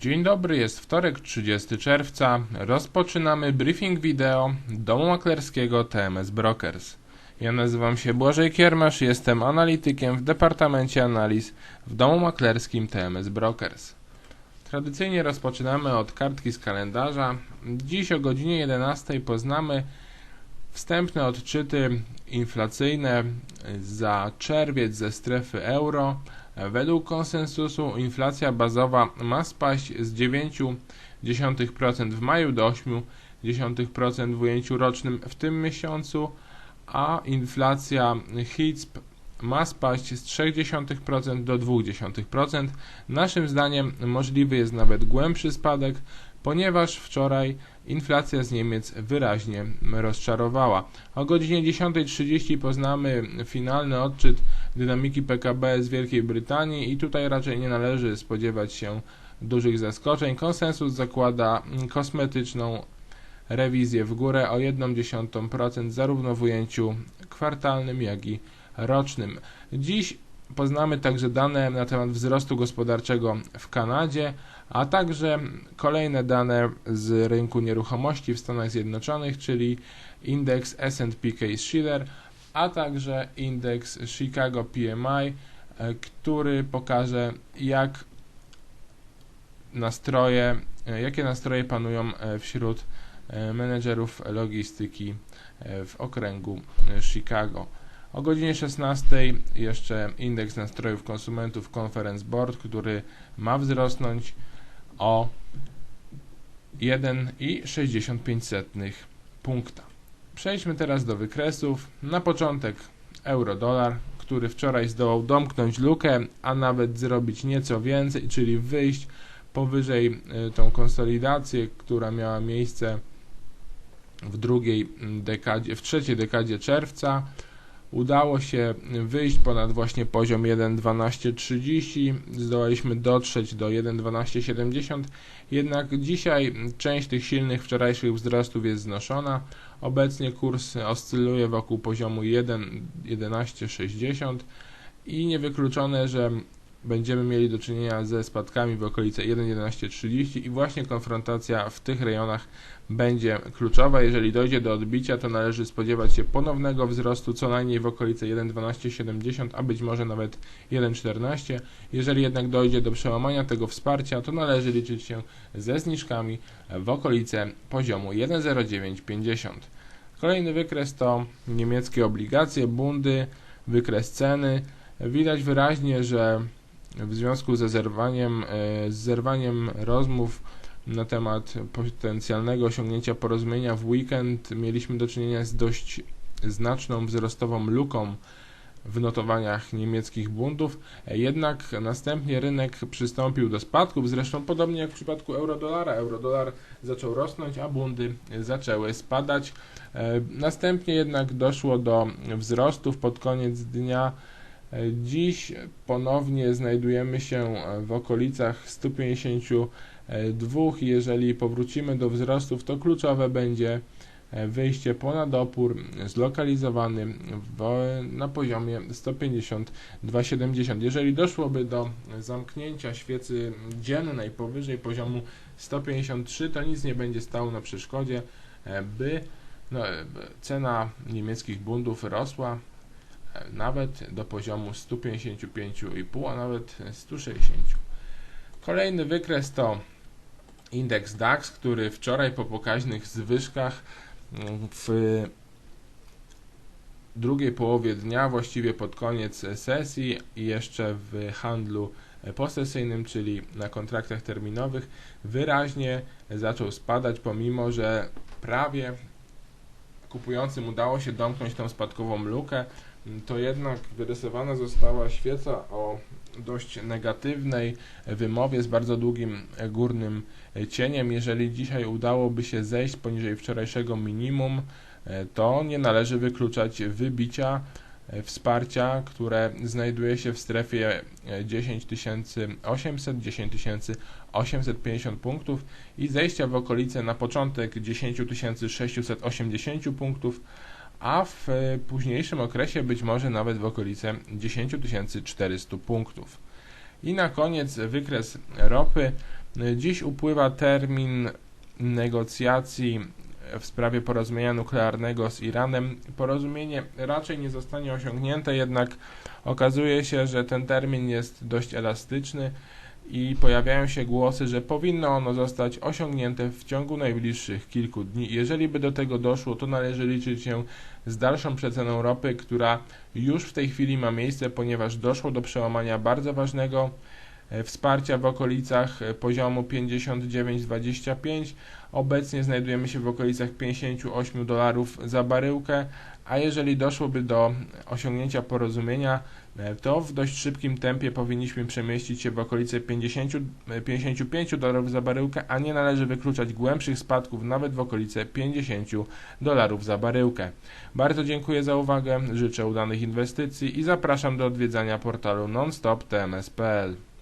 Dzień dobry, jest wtorek 30 czerwca. Rozpoczynamy briefing wideo domu maklerskiego TMS Brokers. Ja nazywam się Błażej Kiermasz, jestem analitykiem w Departamencie Analiz w domu maklerskim TMS Brokers. Tradycyjnie rozpoczynamy od kartki z kalendarza. Dziś o godzinie 11 poznamy wstępne odczyty inflacyjne za czerwiec ze strefy euro. Według konsensusu inflacja bazowa ma spaść z 0,9% w maju do 0,8% w ujęciu rocznym w tym miesiącu, a inflacja HICP ma spaść z 0,3% do 0,2%. Naszym zdaniem możliwy jest nawet głębszy spadek, ponieważ wczoraj inflacja z Niemiec wyraźnie rozczarowała. O godzinie 10.30 poznamy finalny odczyt dynamiki PKB z Wielkiej Brytanii i tutaj raczej nie należy spodziewać się dużych zaskoczeń. Konsensus zakłada kosmetyczną rewizję w górę o 0,1% zarówno w ujęciu kwartalnym, jak i rocznym. Dziś poznamy także dane na temat wzrostu gospodarczego w Kanadzie, a także kolejne dane z rynku nieruchomości w Stanach Zjednoczonych, czyli indeks S&P Case-Shiller, a także indeks Chicago PMI, e, który pokaże jak nastroje, e, jakie nastroje panują e, wśród menedżerów logistyki w okręgu Chicago. O godzinie 16 jeszcze indeks nastrojów konsumentów Conference Board, który ma wzrosnąć o 1,65 punkta. Przejdźmy teraz do wykresów. Na początek euro-dolar, który wczoraj zdołał domknąć lukę, a nawet zrobić nieco więcej, czyli wyjść powyżej y, tą konsolidację, która miała miejsce w drugiej dekadzie, w trzeciej dekadzie czerwca. Udało się wyjść ponad właśnie poziom 1.12.30, zdołaliśmy dotrzeć do 1.12.70, jednak dzisiaj część tych silnych wczorajszych wzrostów jest znoszona. Obecnie kurs oscyluje wokół poziomu 1.11.60 i niewykluczone, że będziemy mieli do czynienia ze spadkami w okolice 1.11.30 i właśnie konfrontacja w tych rejonach będzie kluczowa. Jeżeli dojdzie do odbicia, to należy spodziewać się ponownego wzrostu co najmniej w okolice 1.12.70, a być może nawet 1.14. Jeżeli jednak dojdzie do przełamania tego wsparcia, to należy liczyć się ze zniżkami w okolice poziomu 1.09.50. Kolejny wykres to niemieckie obligacje, bundy, wykres ceny. Widać wyraźnie, że w związku ze zerwaniem, e, z zerwaniem rozmów na temat potencjalnego osiągnięcia porozumienia w weekend mieliśmy do czynienia z dość znaczną wzrostową luką w notowaniach niemieckich buntów, jednak następnie rynek przystąpił do spadków, zresztą podobnie jak w przypadku eurodolara. Eurodolar zaczął rosnąć, a bundy zaczęły spadać. E, następnie jednak doszło do wzrostów pod koniec dnia Dziś ponownie znajdujemy się w okolicach 152. Jeżeli powrócimy do wzrostów, to kluczowe będzie wyjście ponad opór zlokalizowany w, na poziomie 152,70. Jeżeli doszłoby do zamknięcia świecy dziennej powyżej poziomu 153, to nic nie będzie stało na przeszkodzie, by no, cena niemieckich bundów rosła nawet do poziomu 155,5, a nawet 160. Kolejny wykres to indeks DAX, który wczoraj po pokaźnych zwyżkach mm, w drugiej połowie dnia, właściwie pod koniec sesji i jeszcze w handlu posesyjnym, czyli na kontraktach terminowych, wyraźnie zaczął spadać, pomimo że prawie kupującym udało się domknąć tą spadkową lukę to jednak wyrysowana została świeca o dość negatywnej wymowie z bardzo długim górnym cieniem. Jeżeli dzisiaj udałoby się zejść poniżej wczorajszego minimum, to nie należy wykluczać wybicia wsparcia, które znajduje się w strefie 10800 10850 punktów i zejścia w okolice na początek 10680 punktów a w e, późniejszym okresie być może nawet w okolice 10 400 punktów. I na koniec wykres ropy. Dziś upływa termin negocjacji w sprawie porozumienia nuklearnego z Iranem. Porozumienie raczej nie zostanie osiągnięte, jednak okazuje się, że ten termin jest dość elastyczny i pojawiają się głosy, że powinno ono zostać osiągnięte w ciągu najbliższych kilku dni. Jeżeli by do tego doszło, to należy liczyć się z dalszą przeceną ropy, która już w tej chwili ma miejsce, ponieważ doszło do przełamania bardzo ważnego e, wsparcia w okolicach e, poziomu 59,25. Obecnie znajdujemy się w okolicach 58 dolarów za baryłkę, a jeżeli doszłoby do osiągnięcia porozumienia, e, to w dość szybkim tempie powinniśmy przemieścić się w okolice 50, 55 dolarów za baryłkę, a nie należy wykluczać głębszych spadków nawet w okolice 50 dolarów za baryłkę. Bardzo dziękuję za uwagę, życzę udanych inwestycji i zapraszam do odwiedzania portalu nonstoptms.pl.